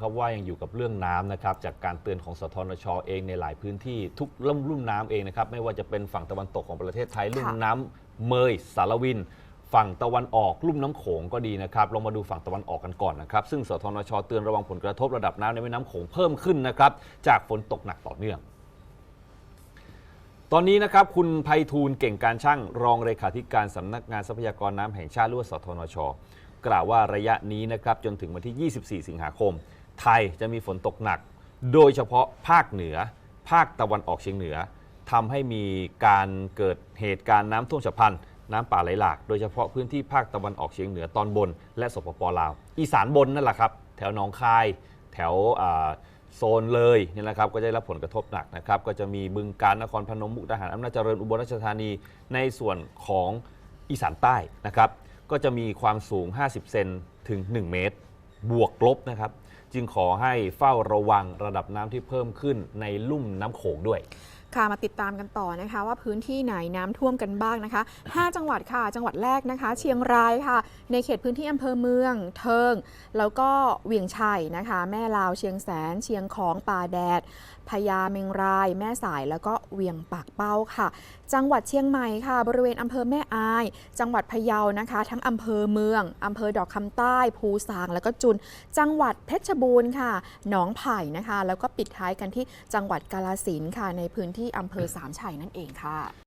ครับว่ายังอยู่กับเรื่องน้ำนะครับจากการเตือนของสทนชเองในหลายพื้นที่ทุกลุ่มลุ่มน้ำเองนะครับไม่ว่าจะเป็นฝั่งตะวันตกของประเทศไทยลุ่มน้ำเมยสารวิน ฝั่งตะวันออกลุ่มน้ำโขงก็ดีนะครับลองมาดูฝั่งตะวันออกกันก่อนนะครับซึ่งสทนชเตือนระวังผลกระทบระดับน้ำในแม่น้ำโขงเพิ่มขึ้นนะครับจากฝนตกหนักต่อเนื่อง ตอนนี้นะครับคุณไพฑูรย์เก่งการช่างรองเลขาธิการสำนักงานทรัพยากรน้ำแห่งชาติหรือว่าสทนช กล่าวว่าระยะนี้นะครับจนถึงวันที่ 24 สิงหาคม ไทยจะมีฝนตกหนัก โดยเฉพาะภาคเหนือ ภาคตะวันออกเฉียงเหนือทำให้มีการเกิดเหตุการณ์น้ำท่วมฉับพลันน้ำป่าไหลหลาก โดยเฉพาะพื้นที่ภาคตะวันออกเฉียงเหนือตอนบน และสปปลาว อีสานบนนั่นแหละครับ แถวหนองคาย แถวโซนเลยนี่ยนะครับก็จะได้รับผลกระทบหนักนะครับ ก็จะมีบึงการนครพนมมุกดาหารอำนาจเจริญอุบลราชธานีในส่วนของอีสานใต้นะครับ ก็จะมีความสูง 50 เซนถึง 1 เมตร บวกลบนะครับ จึงขอให้เฝ้าระวังระดับน้ำที่เพิ่มขึ้นในลุ่มน้ำโขงด้วย ค่ะมาติดตามกันต่อนะคะ ว่าพื้นที่ไหนน้ำท่วมกันบ้างนะคะ 5 จังหวัดค่ะ จังหวัดแรกนะคะ เชียงรายค่ะ ในเขตพื้นที่อำเภอเมือง เทิง แล้วก็เวียงชัยนะคะ แม่ลาวเชียงแสน เชียงของป่าแดดพญาเมงราย แม่สายแล้วก็เวียงปากเป้าค่ะ จังหวัดเชียงใหม่ค่ะ บริเวณอำเภอแม่อาย จังหวัดพะเยานะคะ ทั้งอำเภอเมืองอำเภอดอกคำใต้ ภูซาง แล้วก็จุน จังหวัดเพชรบูรณ์ค่ะ หนองไผ่นะคะ แล้วก็ปิดท้ายกันที่จังหวัดกาลสินค่ะในพื้นที่อำเภอสามชัยนั่นเองค่ะ